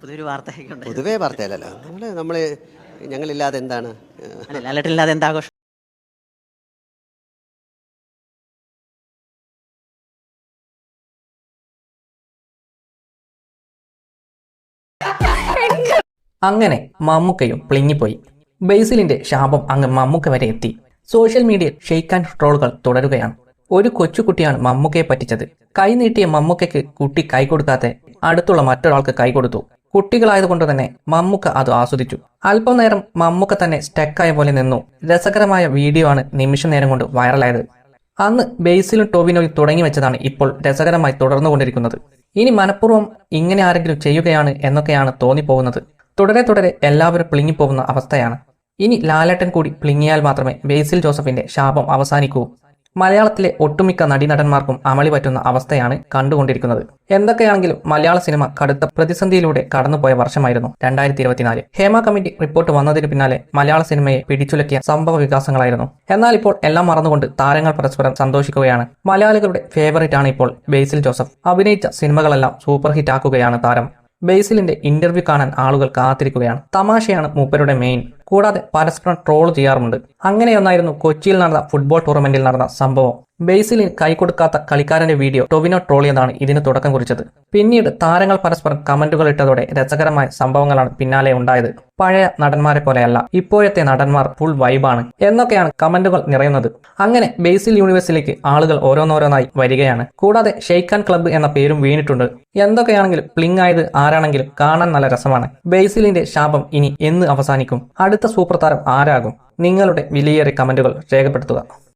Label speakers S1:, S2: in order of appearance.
S1: പൊതുവെ ഒരു വാർത്തയൊക്കെ ഉണ്ട്.
S2: പൊതുവേ വാർത്തയല്ലല്ലോ. നമ്മൾ നമ്മൾ ഞങ്ങളില്ലാതെ എന്താണ്?
S1: അല്ല ലാലേട്ടനില്ലാതെ എന്താഘോഷം
S3: അങ്ങനെ മമ്മൂക്കയും പ്ലിങ്ങിപ്പോയി. ബേസിലിന്റെ ശാപം അങ്ങ് മമ്മൂക്ക വരെ എത്തി. സോഷ്യൽ മീഡിയയിൽ ഷെയ്ക്ക് ആൻഡ് ട്രോളുകൾ തുടരുകയാണ്. ഒരു കൊച്ചുകുട്ടിയാണ് മമ്മൂക്കയെ പറ്റിച്ചത്. കൈ നീട്ടിയ മമ്മൂക്കയ്ക്ക് കുട്ടി കൈ കൊടുക്കാതെ അടുത്തുള്ള മറ്റൊരാൾക്ക് കൈ കൊടുത്തു. കുട്ടികളായതുകൊണ്ട് തന്നെ മമ്മൂക്ക അത് ആസ്വദിച്ചു. അല്പം നേരം മമ്മൂക്ക തന്നെ സ്റ്റക്കായ പോലെ നിന്നു. രസകരമായ വീഡിയോ ആണ് നിമിഷ നേരം കൊണ്ട് വൈറലായത്. അന്ന് ബേസിലും ടോവിനോയും തുടങ്ങി വെച്ചതാണ് ഇപ്പോൾ രസകരമായി തുടർന്നുകൊണ്ടിരിക്കുന്നത്. ഇനി മനഃപൂർവം ഇങ്ങനെ ആരെങ്കിലും ചെയ്യുകയാണ് എന്നൊക്കെയാണ് തോന്നിപ്പോകുന്നത്. തുടരെ തുടരെ എല്ലാവരും പ്ലിങ്ങിപ്പോകുന്ന അവസ്ഥയാണ്. ഇനി ലാലേട്ടൻ കൂടി പ്ലിങ്ങിയാൽ മാത്രമേ ബേസിൽ ജോസഫിന്റെ ശാപം അവസാനിക്കൂ. മലയാളത്തിലെ ഒട്ടുമിക്ക നടീനടന്മാർക്കും അമളി പറ്റുന്ന അവസ്ഥയാണ് കണ്ടുകൊണ്ടിരിക്കുന്നത്. എന്തൊക്കെയാണെങ്കിലും മലയാള സിനിമ കടുത്ത പ്രതിസന്ധിയിലൂടെ കടന്നുപോയ വർഷമായിരുന്നു രണ്ടായിരത്തി ഇരുപത്തിനാല് ഹേമ കമ്മിറ്റി റിപ്പോർട്ട് വന്നതിന് പിന്നാലെ മലയാള സിനിമയെ പിടിച്ചുലക്കിയ സംഭവ വികാസങ്ങളായിരുന്നു. എന്നാൽ ഇപ്പോൾ എല്ലാം മറന്നുകൊണ്ട് താരങ്ങൾ പരസ്പരം സന്തോഷിക്കുകയാണ്. മലയാളികളുടെ ഫേവറേറ്റ് ആണ് ഇപ്പോൾ ബേസിൽ ജോസഫ്. അഭിനയിച്ച സിനിമകളെല്ലാം സൂപ്പർ ഹിറ്റ് ആക്കുകയാണ് താരം. ബേസിലിന്റെ ഇന്റർവ്യൂ കാണാൻ ആളുകൾ കാത്തിരിക്കുകയാണ്. തമാശയാണ് മൂപ്പരുടെ മെയിൻ കൂടാതെ പരസ്പരം ട്രോൾ ചെയ്യാറുമുണ്ട്. അങ്ങനെയൊന്നായിരുന്നു കൊച്ചിയിൽ നടന്ന ഫുട്ബോൾ ടൂർണമെന്റിൽ നടന്ന സംഭവം. ബേസിലിന് കൈകൊടുക്കാത്ത കളിക്കാരന്റെ വീഡിയോ ടൊവിനോ ട്രോൾ ചെയ്താണ് ഇതിന് തുടക്കം കുറിച്ചത്. പിന്നീട് താരങ്ങൾ പരസ്പരം കമന്റുകൾ ഇട്ടതോടെ രസകരമായ സംഭവങ്ങളാണ് പിന്നാലെ ഉണ്ടായത്. പഴയ നടന്മാരെ പോലെയല്ല ഇപ്പോഴത്തെ നടന്മാർ ഫുൾ വൈബാണ് എന്നൊക്കെയാണ് കമന്റുകൾ നിറയുന്നത്. അങ്ങനെ ബേസിൽ യൂണിവേഴ്സിലേക്ക് ആളുകൾ ഓരോന്നോരോന്നായി വരികയാണ്. കൂടാതെ ഷെയ്ഖാൻ ക്ലബ്ബ് എന്ന പേരും വീണിട്ടുണ്ട്. എന്തൊക്കെയാണെങ്കിലും പ്ലിങ് ആയത് ആരാണെങ്കിലും കാണാൻ നല്ല രസമാണ്. ബേസിലിന്റെ ശാപം ഇനി എന്ന് അവസാനിക്കും. അടുത്ത സൂപ്പർ താരം ആരാകും? നിങ്ങളുടെ വിലയേറിയ കമന്റുകൾ രേഖപ്പെടുത്തുക.